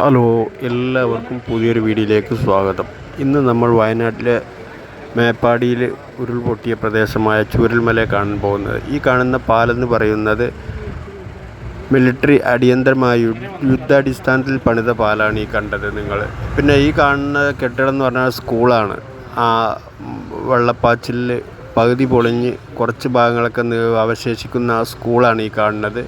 Hello എല്ലാവർക്കും പുതിയൊരു വീഡിയോയിലേക്ക് സ്വാഗതം. ഇന്ന് നമ്മൾ വയനാട്ടിലെ മേപ്പാടിയിൽ ഉരുൾപൊട്ടിയ പ്രദേശമായ ചൂരൽമല കാണാൻ പോകുന്നത്. ഈ കാണുന്ന പാലെന്ന് പറയുന്നത് മിലിറ്ററി അടിയന്തരമായ യുദ്ധാടിസ്ഥാനത്തിൽ പണിത പാലാണ് ഈ കണ്ടത് നിങ്ങൾ. പിന്നെ ഈ കാണുന്ന കെട്ടിടം എന്ന് പറഞ്ഞാൽ സ്കൂളാണ്. ആ വെള്ളപ്പാച്ചിലിൽ പകുതി പൊളിഞ്ഞ് കുറച്ച് ഭാഗങ്ങളൊക്കെ അവശേഷിക്കുന്ന ആ സ്കൂളാണ് ഈ കാണുന്നത്.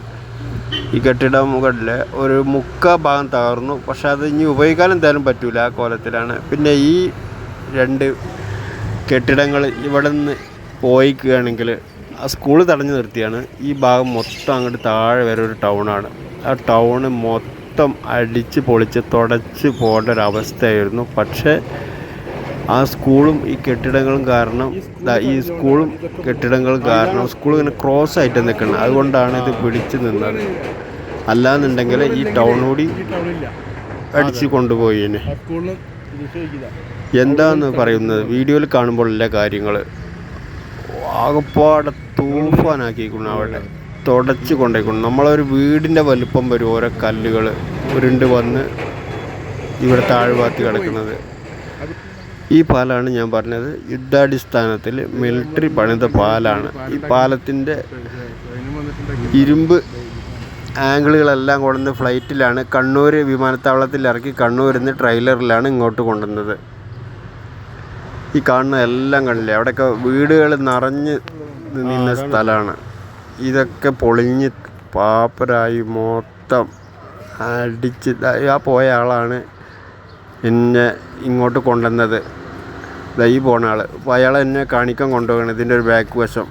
ഈ കെട്ടിടം മുകളിൽ ഒരു മുക്കാ ഭാഗം തകർന്നു. പക്ഷെ അത് ഇനി ഉപയോഗിക്കാൻ എന്തായാലും പറ്റൂല ആ കോലത്തിലാണ്. പിന്നെ ഈ രണ്ട് കെട്ടിടങ്ങൾ ഇവിടെ നിന്ന് പോയിക്കുകയാണെങ്കിൽ ആ സ്കൂൾ തടഞ്ഞു നിർത്തിയാണ്. ഈ ഭാഗം മൊത്തം അങ്ങോട്ട് താഴെ വരെ ഒരു ടൗണാണ്. ആ ടൗണ് മൊത്തം അടിച്ച് പൊളിച്ച് തുടച്ച് പോകേണ്ട ഒരു അവസ്ഥയായിരുന്നു. പക്ഷേ ആ സ്കൂളും ഈ കെട്ടിടങ്ങളും കാരണം ഈ സ്കൂളും കെട്ടിടങ്ങളും കാരണം സ്കൂൾ ഇങ്ങനെ ക്രോസ് ആയിട്ട് നിൽക്കണം. അതുകൊണ്ടാണ് ഇത് പിടിച്ചു നിന്നത്. അല്ലാന്നുണ്ടെങ്കിൽ ഈ ടൗൺ കൂടി അടിച്ച് കൊണ്ടുപോയി എന്താന്ന് പറയുന്നത്? വീഡിയോയിൽ കാണുമ്പോൾ എല്ലാ കാര്യങ്ങൾ ആകപ്പാടെ തൂഫാനാക്കിയിരിക്കുന്നു അവിടെ. തുടച്ച് കൊണ്ടേക്കുന്നു. നമ്മളൊരു വീടിന്റെ വലുപ്പം വരും. ഓരോ കല്ലുകൾ ഉരുണ്ട് വന്ന് ഇവിടെ താഴ്ഭാഗത്ത് കിടക്കുന്നത്. ഈ പാലാണ് ഞാൻ പറഞ്ഞത് യുദ്ധാടിസ്ഥാനത്തിൽ മിലിറ്ററി പണിത പാലാണ്. ഈ പാലത്തിന്റെ ഇരുമ്പ് ആംഗിളുകളെല്ലാം കൊണ്ടുവന്ന് ഫ്ലൈറ്റിലാണ് കണ്ണൂർ വിമാനത്താവളത്തിൽ ഇറക്കി കണ്ണൂരിൽ നിന്ന് ട്രെയിലറിലാണ് ഇങ്ങോട്ട് കൊണ്ടുവന്നത്. ഈ കാണുന്ന എല്ലാം കണ്ടില്ലേ? അവിടെയൊക്കെ വീടുകൾ നിറഞ്ഞ് നിന്ന സ്ഥലമാണ്. ഇതൊക്കെ പൊളിഞ്ഞ് പാപ്പരായി മൊത്തം അടിച്ച് ആ പോയ ആളാണ് എന്നെ ഇങ്ങോട്ട് കൊണ്ടുവന്നത്. ഈ പോണ ആൾ അപ്പോൾ അയാൾ എന്നെ കാണിക്കാൻ കൊണ്ടുപോകണം ഇതിന്റെ ഒരു ബാക്ക് വശം.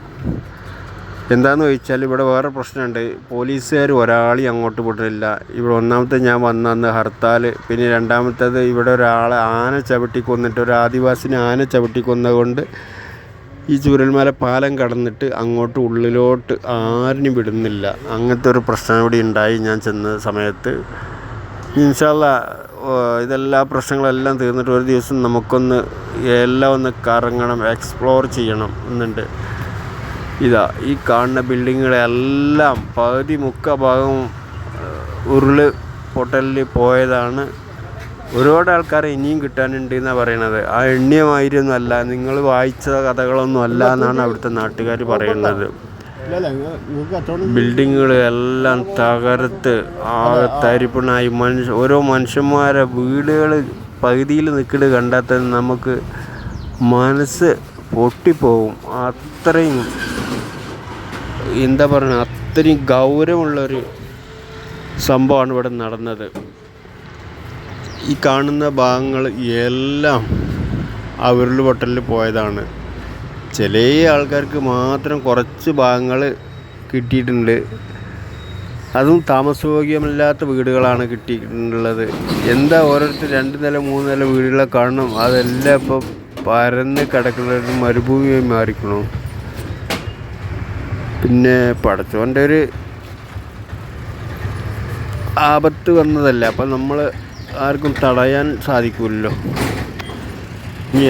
എന്താണെന്ന് ചോദിച്ചാൽ ഇവിടെ വേറെ പ്രശ്നമുണ്ട് പോലീസുകാർ ഒരാളെയും അങ്ങോട്ട് വിട്ടില്ല ഇവിടെ ഒന്നാമത്തെ ഞാൻ വന്നന്ന് ഹർത്താൽ പിന്നെ രണ്ടാമത്തേത് ഇവിടെ ഒരാളെ ആന ചവിട്ടി കൊന്നിട്ട് ഒരു ആദിവാസിനെ ആന ചവിട്ടി കൊന്നതുകൊണ്ട് ഈ ചൂരൽമല പാലം കടന്നിട്ട് അങ്ങോട്ട് ഉള്ളിലോട്ട് ആരിനും വിടുന്നില്ല. അങ്ങനത്തെ ഒരു പ്രശ്നം ഇവിടെ ഉണ്ടായി ഞാൻ ചെന്ന സമയത്ത്. ഇൻഷാല്ല ഇതെല്ലാ പ്രശ്നങ്ങളെല്ലാം തീർന്നിട്ട് ഒരു ദിവസം നമുക്കൊന്ന് എല്ലാം ഒന്ന് കറങ്ങണം എക്സ്പ്ലോർ ചെയ്യണം എന്നുണ്ട്. ഇതാ ഈ കാണുന്ന ബിൽഡിങ്ങുകളെല്ലാം പകുതി മുക്ക ഭാഗം ഉരുൾ പൊട്ടലിൽ പോയതാണ്. ഒരുപാട് ആൾക്കാരെ ഇനിയും കിട്ടാനുണ്ട് എന്നാണ് പറയണത്. ആ എണ്ണിയമായിരുന്നല്ല നിങ്ങൾ വായിച്ച കഥകളൊന്നും അല്ല എന്നാണ് അവിടുത്തെ നാട്ടുകാർ പറയുന്നത്. ബിൽഡിങ്ങുകൾ എല്ലാം തകർത്ത് ആകെ തരിപ്പണായി. മനുഷ്യ ഓരോ മനുഷ്യന്മാരെ വീടുകൾ പകുതിയിൽ നിൽക്കുന്നത് കണ്ടാൽ തന്നെ നമുക്ക് മനസ്സ് പൊട്ടിപ്പോവും. അത്രയും എന്താ പറയുക അത്രയും ഗൗരവമുള്ളൊരു സംഭവമാണ് ഇവിടെ നടന്നത്. ഈ കാണുന്ന ഭാഗങ്ങൾ എല്ലാം അവരുടെ പൊട്ടലിൽ പോയതാണ്. ചില ആൾക്കാർക്ക് മാത്രം കുറച്ച് ഭാഗങ്ങൾ കിട്ടിയിട്ടുണ്ട്. അതും താമസയോഗ്യമല്ലാത്ത വീടുകളാണ് കിട്ടിയിട്ടുള്ളത്. എന്താ ഓരോരുത്തർ രണ്ട് നില മൂന്ന് നില വീടുകളെ കാണണം? അതെല്ലാം ഇപ്പോൾ പരന്ന് കിടക്കുന്ന ഒരു മരുഭൂമിയായി മാറിക്കണു. പിന്നെ പടച്ചോന്റെ ഒരു ആപത്ത് വന്നതല്ല. അപ്പം നമ്മൾ ആർക്കും തടയാൻ സാധിക്കില്ലല്ലോ ഇനി